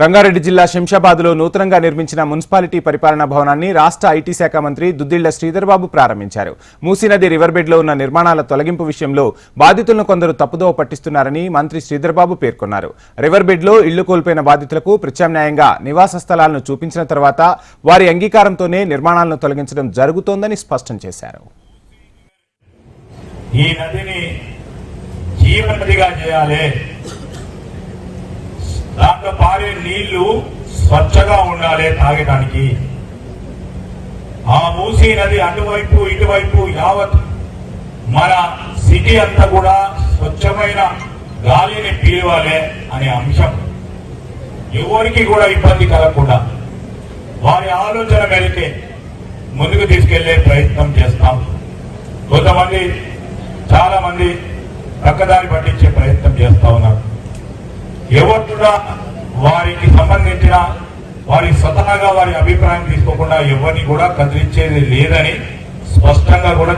రంగారెడ్డి జిల్లా శంషాబాద్లో నూతనంగా నిర్మించిన మున్సిపాలిటీ పరిపాలనా భవనాన్ని రాష్ట్ర ఐటీ శాఖ మంత్రి దుద్దిళ్ళ శ్రీధర్బాబు ప్రారంభించారు. మూసీనది నది రివర్ బెడ్లో ఉన్న నిర్మాణాల తొలగింపు విషయంలో బాధితులను కొందరు తప్పుదోవ పట్టిస్తున్నారని మంత్రి శ్రీధర్బాబు పేర్కొన్నారు. రివర్బెడ్లో ఇళ్ళు కోల్పోయిన బాధితులకు ప్రత్యామ్నాయంగా నివాస స్థలాలను చూపించిన తర్వాత వారి అంగీకారంతోనే నిర్మాణాలను తొలగించడం జరుగుతోందని స్పష్టం చేశారు. ఈ నదిని జీవనదిగా చేయాలి. నీళ్ళు స్వచ్ఛగా ఉండాలి తాగడానికి ఆ మూసీ నది అటువైపు ఇటువైపు యావత్ మన సిటీ అంతా కూడా స్వచ్ఛమైన గాలిని పీలవాలి అనే అంశం. ఎవరికి కూడా ఇబ్బంది కలగకుండా వారి ఆలోచన మేరకే ముందుకు తీసుకెళ్ళే ప్రయత్నం చేస్తాం. కొంతమంది చాలా మంది పక్కదారి పట్టించే ప్రయత్నం చేస్తా ఉన్నారు. ఎవరు కూడా వారికి సంబంధించిన వారి స్వతహాగా వారి అభిప్రాయం తీసుకోకుండా ఎవరిని కూడా కదిలించేది లేదని స్పష్టంగా కూడా